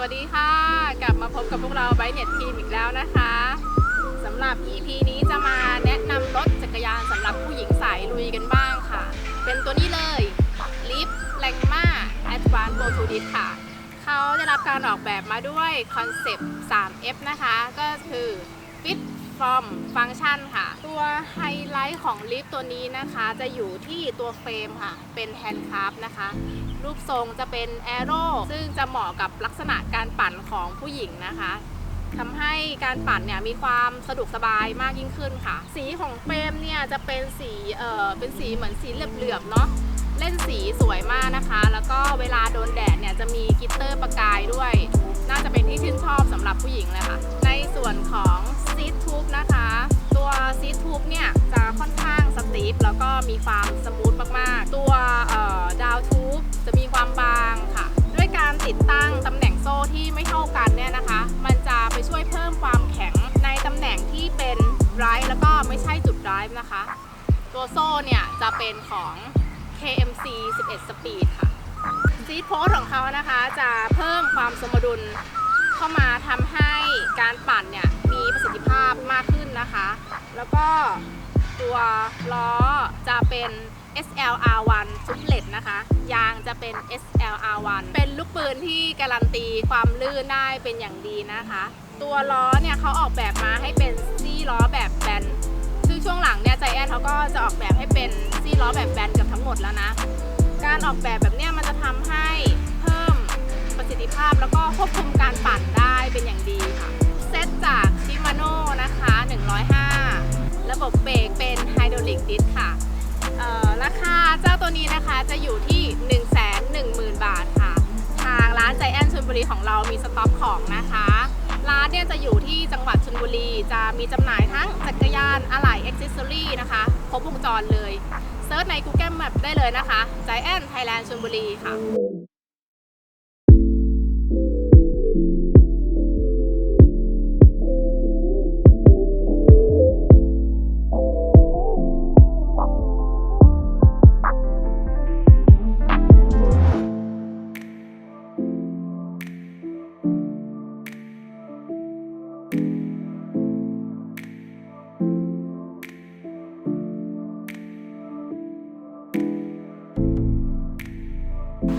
วัสดีค่ะ กลับมาพบกับพวกเราไบเน็ตทีมอีกแล้วนะคะสำหรับ EP นี้จะมาแนะนำรถจักรยานสำหรับผู้หญิงสายลุยกันบ้างค่ะ เป็นตัวนี้เลยลิฟแรงมาแอดวานโบทูดิสค่ะ เขาได้รับการออกแบบมาด้วยคอนเซปต์ 3F นะคะ ก็คือ Fit From Function ค่ะ ตัวไฮไลท์ของลิฟต์ตัวนี้นะคะ จะอยู่ที่ตัวเฟรมค่ะ เป็นแฮนด์คราฟนะคะ รูปทรงจะเป็นแอโร่ซึ่งจะเหมาะกับลักษณะการปั่นของผู้หญิงนะคะทำให้การปั่นเนี่ยมีความสะดวกสบายมากยิ่งขึ้นค่ะ สีของเฟรมเนี่ยจะเป็นสีเอ่อเป็นสีเหมือนสีเหลือบๆเนาะเล่นสีสวยมากนะคะ แล้วก็เวลาโดนแดดเนี่ยจะมีกิตเตอร์ประกายด้วย น่าจะเป็นที่ชื่นชอบสำหรับผู้หญิงเลยค่ะ วนของซีททูบนะคะ ตัวซีททูบเนี่ยจะค่อนข้างสตีฟแล้วก็มีความสมูทมากๆ ตัวดาวทูบจะมีความบางค่ะ ด้วยการติดตั้งตำแหน่งโซ่ที่ไม่เท่ากันเนี่ยนะคะ มันจะไปช่วยเพิ่มความแข็งในตำแหน่งที่เป็นไรแล้วก็ไม่ใช่จุดไรนะคะ ตัวโซ่เนี่ยจะเป็นของ KMC 11 Speed ค่ะซีทโพสของเขานะคะจะเพิ่มความสมดุล เข้ามาทำให้การปั่นเนี่ยมีประสิทธิภาพมากขึ้นนะคะ แล้วก็ตัวล้อจะเป็น SLR1 ซุปเลตนะคะ ยางจะเป็น SLR1 เป็นลูกปืนที่การันตีความลื่นได้เป็นอย่างดีนะคะ ตัวล้อเนี่ยเขาออกแบบมาให้เป็นซี่ล้อแบบแบนซึ่งช่วงหลังเนี่ยใจแอนเขาก็จะออกแบบให้เป็นซี่ล้อแบบแบนเกือบทั้งหมดแล้วนะ การออกแบบแบบเนี้ยมันจะทำให้ บบเบรกเป็นไฮดรอลิกดิสค่ะราคาเจ้าตัวนี้นะคะจะอยู่ที่ 110,000 บาทค่ะ ทางร้านใจแอนชลบุรีของเรามีสต็อกของนะคะ ร้านเนี่ยจะอยู่ที่จังหวัดชลบุรี จะมีจำหน่ายทั้งจักรยานอะไหล่อ็อกซิสซอรี่นะคะครบวงจรเลยเซิร์ชใน Google Map ได้เลยนะคะ Giant Thailand ชลบุรีค่ะ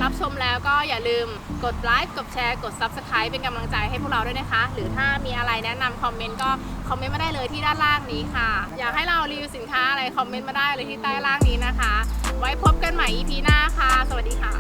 รับชมแล้วก็อย่าลืมกดไลค์กดแชร์กด Subscribe เป็นกำลังใจให้พวกเราด้วยนะคะ หรือถ้ามีอะไรแนะนำคอมเมนต์ก็คอมเมนต์มาได้เลยที่ด้านล่างนี้ค่ะ อยากให้เรารีวิวสินค้าอะไรคอมเมนต์มาได้เลยที่ใต้ล่างนี้นะคะ ไว้พบกันใหม่ EP หน้าค่ะ สวัสดีค่ะ